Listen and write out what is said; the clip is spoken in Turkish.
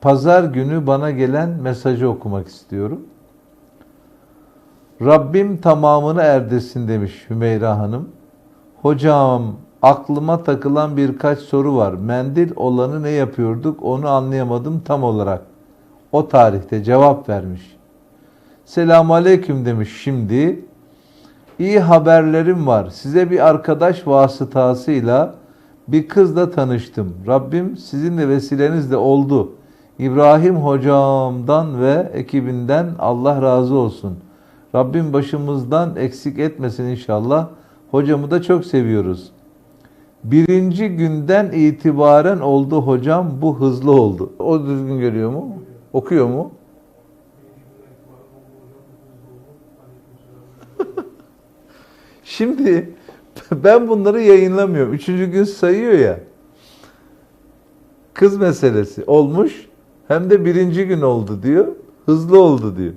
pazar günü bana gelen mesajı okumak istiyorum. Rabbim tamamını erdirsin demiş Hümeyra Hanım. Hocam aklıma takılan birkaç soru var. Mendil olanı ne yapıyorduk onu anlayamadım tam olarak. O tarihte cevap vermiş. Selamun Aleyküm demiş şimdi. İyi haberlerim var. Size bir arkadaş vasıtasıyla bir kızla tanıştım. Rabbim sizin de vesilenizle oldu. İbrahim hocamdan ve ekibinden Allah razı olsun. Rabbim başımızdan eksik etmesin inşallah. Hocamı da çok seviyoruz. Birinci günden itibaren oldu hocam bu hızlı oldu. O düzgün görüyor mu? Okuyor mu? Şimdi ben bunları yayınlamıyorum. Üçüncü gün sayıyor ya. Kız meselesi olmuş. Hem de birinci gün oldu diyor. Hızlı oldu diyor.